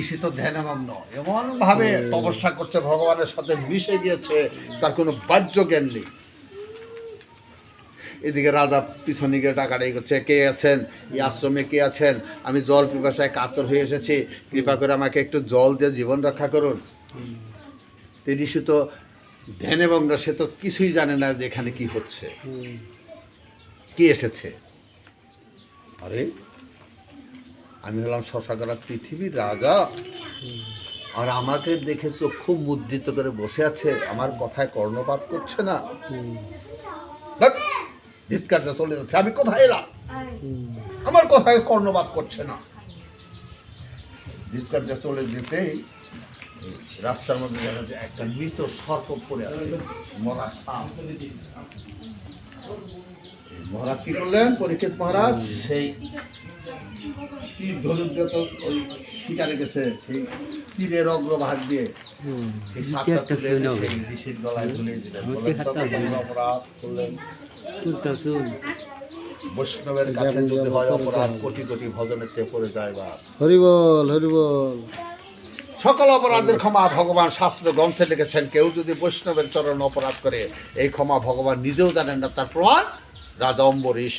ঋষি তো ধ্যানমগ্ন। এমন ভাবে তপস্যা করছে ভগবানের সাথে মিশে গিয়েছে তার কোনো বাহ্য জ্ঞান নেই। এদিকে রাজা পিছনে গিয়ে টাকাটাই করছে কে আছেন? এই আশ্রমে কে আছেন? আমি জল পিপাসায় কাতর হয়ে এসেছি। কৃপা করে আমাকে একটু জল দিয়ে জীবন রক্ষা করুন। তো ঋষি তো ধ্যানমগ্ন সে তো কিছুই জানে না যে এখানে কি হচ্ছে। কি এসেছে? আরে আমি হলাম শশাগরা পৃথিবীর রাজা। আর আমাকে দেখে চক্ষু মুদ্রিত করে বসে আছে। আমার কথায় কর্ণপাত করছে না। ধিৎকারটা চলে যাচ্ছে। আমি কোথায় এলাম? আমার কথায় কর্ণপাত করছে না। ধিৎকারটা চলে যেতেই রাস্তার মধ্যে দেখা যায় একটা মৃত সর্প পড়ে আছে। মরা সাপ। মহারাজ কি করলেন? পরীক্ষিত মহারাজ সেই তীর ধনুক দিয়ে তো ওই শিকারে গেছে সেই তীরের অগ্রভাগ দিয়ে। ঋষির গলায় দিলেন। অপরাধ করলেন। বৈষ্ণবের কাছে যদি হয় অপরাধ কোটি কোটি ভজনেতে পড়ে যায় বা হরিবল হরিবল। সকল অপরাধের ক্ষমা ভগবান শাস্ত্র গ্রন্থে লিখেছেন কেউ যদি বৈষ্ণবের চরণ অপরাধ করে এই ক্ষমা ভগবান নিজেও জানেন না তার প্রমাণ রাজা অম্বরীশ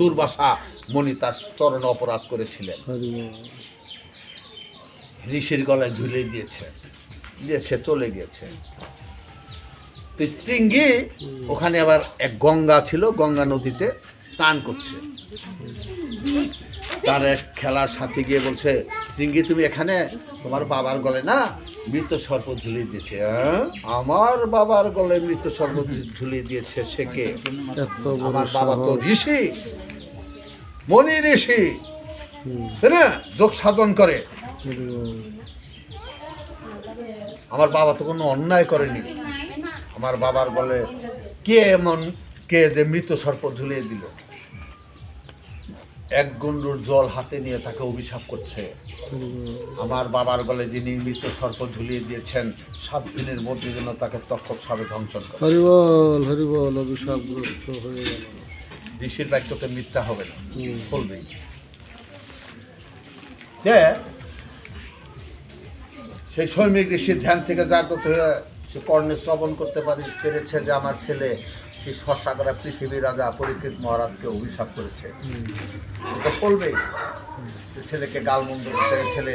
দুর্বাসা মণি তার চরণ অপরাধ করেছিলেন। ঋষির গলায় ঝুলিয়ে দিয়েছে দিয়েছে চলে গিয়েছে। তো শৃঙ্গি ওখানে আবার এক গঙ্গা ছিল গঙ্গা নদীতে স্নান করছে। তার এক খেলার সাথে গিয়ে বলছে শৃঙ্গি তুমি এখানে? তোমার বাবার গলে না মৃত সর্প ঝুলিয়ে দিয়েছে হ্যাঁ? আমার বাবার গলে মৃত সর্প ঝুলিয়ে দিয়েছে সে কে? আমার বাবা তো ঋষি মণি ঋষি না? যোগ সাধন করে। আমার বাবা তো কোনো অন্যায় করেনি। আমার বাবার বলে কে এমন কে যে মৃত সর্প ঝুলিয়ে দিল? এক গুন্ডুর জল হাতে নিয়ে তাকে অভিশাপ করছে। আমার বাবার গলে যিনি মৃত সর্প ঝুলিয়ে দিয়েছেন সাত দিনের মধ্যে যেন তাকে তক্ষক সাবে ধ্বংসন করে। হরিবল হরিবল অভিশাপগ্রস্ত হয়ে গেল। ঋষির বাক্যতে মিথ্যা হবে না। হুম, বলবেই যে সেই সৈমিক ঋষির ধ্যান থেকে জাগ্রত হয়ে সে কর্ণে শ্রবণ করতে পারে পেরেছে যে আমার ছেলে সেই শশাগরা পৃথিবীর রাজা পরীক্ষিত মহারাজকে অভিশাপ করেছে। বলবেই যে ছেলেকে গালমন্দ করতে ছেলে,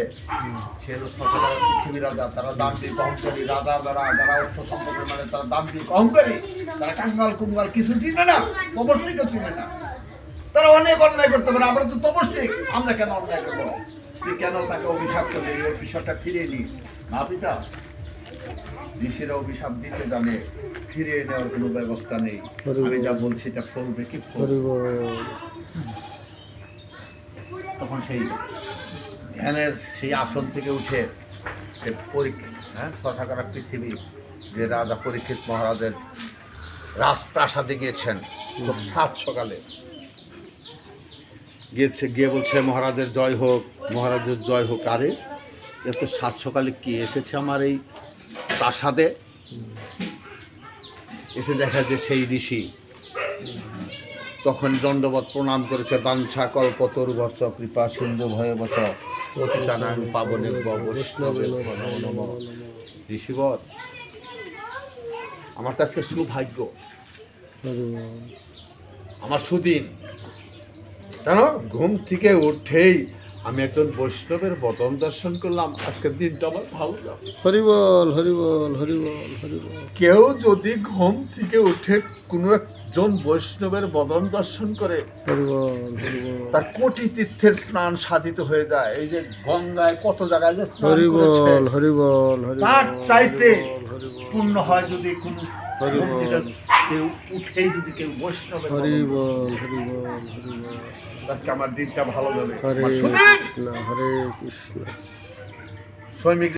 সে হলো শশাগরা পৃথিবীর রাজা, তারা দাম দিয়ে অহংকারী, রাজা যারা যারা অর্থ সম্পদের মানে তারা দাম দিয়ে অহংকারী, তারা কাঙ্গাল কুঙ্গাল কিছু চিনে না অবশ্যই চিনে না। তারা অনেক অন্যায় করতে পারে, আমরা তো তপস্বিক, আমরা কেন অন্যায় করব? তুই কেন তাকে অভিশাপ করবে এই অভিশাপটা ফিরিয়ে নি না পিতা ঋষিরা অভিশাপ দিতে জানে ফিরিয়ে নেওয়ার কোনো ব্যবস্থা নেই। আমি যা বলছি এটা ফলবে কি ফলবে তখন সেই ধ্যানের সেই আসন থেকে উঠে সে পরীক্ষিত হ্যাঁ শশাকারা পৃথিবী যে রাজা পরীক্ষিত মহারাজের রাজপ্রাসাদে গিয়েছেন সাত সকালে। গিয়েছে গিয়ে বলছে মহারাজের জয় হোক মহারাজের জয় হোক। আরে এত সাত সকালে কি এসেছে আমার এই প্রাসাদে এসে দেখা যে সেই ঋষি। তখন দণ্ডবত প্রণাম করেছে বাঞ্ছা কল্প তরু বর্ষ কৃপা সিন্ধু ভয়ে বচ পতিতানাং পাবনে নম ঋষিবর আমার কাছে সৌভাগ্য। আমার সুদিন। কেন? ঘুম থেকে উঠেই আমি একজন বৈষ্ণবের বদন দর্শন করলাম। আজকের দিনটা আমার ভালো হরিবল হরিবল হরিবল হরিবল কেউ যদি ঘুম থেকে উঠে কোনো একজন বৈষ্ণবের বদন দর্শন করে হরিবল হরিবল তার কোটি তীর্থের স্নান সাধিত হয়ে যায়। এই যে গঙ্গায় কত জায়গায় যে স্নান হরিবল হরিবল হরিবল তার চাইতে পূর্ণ হয় যদি কোনো কেউ উঠেই যদি কেউ বৈষ্ণবের বদন- হরিবল হরি বল আজকে আমার দিনটা ভালো যাবে। হরে কৃষ্ণ হরে কৃষ্ণ। সৈমিক